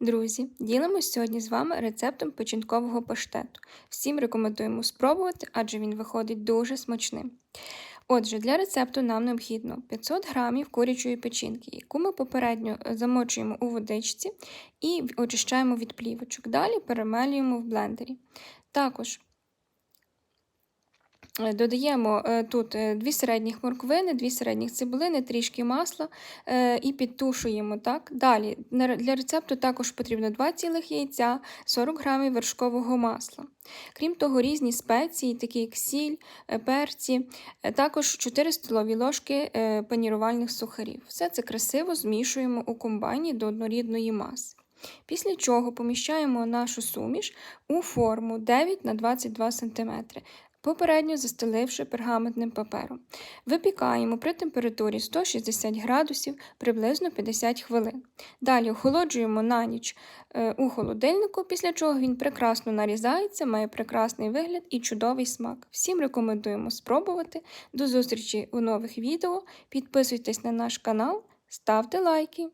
Друзі, ділимось сьогодні з вами рецептом печінкового паштету. Всім рекомендуємо спробувати, адже він виходить дуже смачним. Отже, для рецепту нам необхідно 500 г курячої печінки, яку ми попередньо е, замочуємо у водичці і очищаємо від плівочок. Далі перемелюємо в блендері. Також Додаємо е, тут е, дві середніх морквини, дві середніх цибулини, трішки масла і підтушуємо. так. Далі для рецепту також потрібно 2 цілих яйця, 40 г вершкового масла. Крім того, різні спеції, такі як сіль, перці, також 4 столові ложки панірувальних сухарів. Все це красиво змішуємо у комбайні до однорідної маси. Після чого поміщаємо нашу суміш у форму 9 на 22 см попередньо застеливши пергаментним папером. Випікаємо при температурі 160 градусів приблизно 50 хвилин. Далі охолоджуємо на ніч е, у холодильнику, після чого він прекрасно нарізається, має прекрасний вигляд і чудовий смак. Всім рекомендуємо спробувати. До зустрічі у нових відео. Підписуйтесь на наш канал, ставте лайки.